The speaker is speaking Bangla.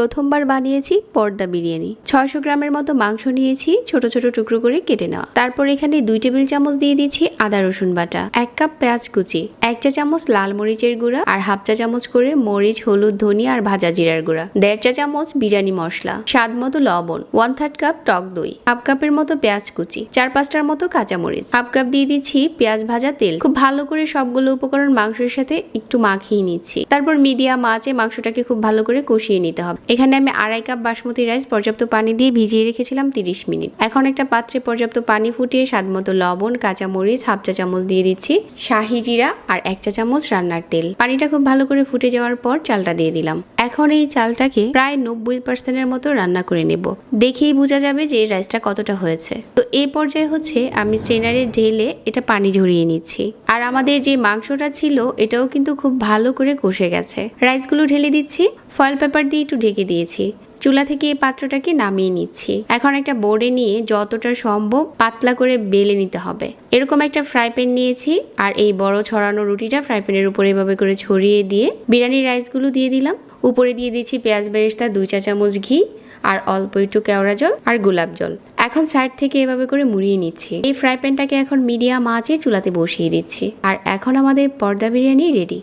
প্রথমবার বানিয়েছি পর্দা বিরিয়ানি। ছয়শো গ্রামের মতো মাংস নিয়েছি, ছোট ছোট টুকরো করে কেটে নেওয়া। তারপর এখানে দুই টেবিল চামচ দিয়ে দিচ্ছি আদা রসুন বাটা, এক কাপ পেঁয়াজ কুচি, এক চা চামচ লাল মরিচের গুঁড়া আর হাফ চা চামচ করে মরিচ, হলুদ, ধনিয়া আর ভাজা জিরার গুঁড়া, দেড় চা চামচ বিরিয়ানি মশলা, স্বাদ মতো লবণ ওয়ান থার্ড কাপ টক দই হাফ কাপের মতো পেঁয়াজ কুচি, চার পাঁচটার মতো কাঁচামরিচ হাফ কাপ দিয়ে দিচ্ছি পেঁয়াজ ভাজা তেল। খুব ভালো করে সবগুলো উপকরণ মাংসের সাথে একটু মাখিয়ে নিচ্ছি। তারপর মিডিয়াম আঁচে মাংসটাকে খুব ভালো করে কষিয়ে নিতে হবে। এখানে আমি আড়াই কাপ বাসমতি রাইস, পর্যাপ্ত পানি দিয়ে ভিজিয়ে রেখেছিলাম তিরিশ মিনিট। এখন একটা পাত্রে পর্যাপ্ত পানি ফুটিয়ে স্বাদমতো লবণ, কাঁচামরিচ, হাফ চা চামচ দিয়ে দিচ্ছি, শাহি জিরা আর এক চা চামচ রান্নার তেল। পানিটা খুব ভালো করে ফুটে যাওয়ার পর চালটা দিয়ে দিলাম। এখন এই চালটাকে প্রায় নব্বই পার্সেন্টের মতো রান্না করে নেব। দেখেই বোঝা যাবে যে রাইসটা কতটা হয়েছে। তো এই পর্যায়ে হচ্ছে আমি স্ট্রেনারে ঢেলে এটা পানি ঝরিয়ে নিচ্ছি। আর আমাদের যে মাংসটা ছিল, এটাও কিন্তু খুব ভালো করে কষে গেছে। রাইসগুলো ঢেলে দিচ্ছি। ফয়েল পেপার দিয়ে একটু ঢেকে দিয়েছি। চুলা থেকে এই পাত্রটাকে নামিয়ে নিচ্ছি। এখন একটা বোর্ডে নিয়ে যতটা সম্ভব পাতলা করে বেলে নিতে হবে। এরকম একটা ফ্রাই প্যান নিয়েছি আর এই বড় ছড়ানো রুটিটা ফ্রাই প্যানের উপরে এভাবে করে ছড়িয়ে দিয়ে বিরিয়ানির রাইসগুলো দিয়ে দিলাম। উপরে দিয়ে দিচ্ছি পেঁয়াজ বেরেস্তা, দুই চা চামচ ঘি আর অল্প একটু কেওড়া জল আর গোলাপ জল। এখন সাইড থেকে এভাবে করে মুড়িয়ে নিচ্ছি। এই ফ্রাই প্যানটাকে এখন মিডিয়াম আঁচে চুলাতে বসিয়ে দিচ্ছি। আর এখন আমাদের পর্দা বিরিয়ানি রেডি।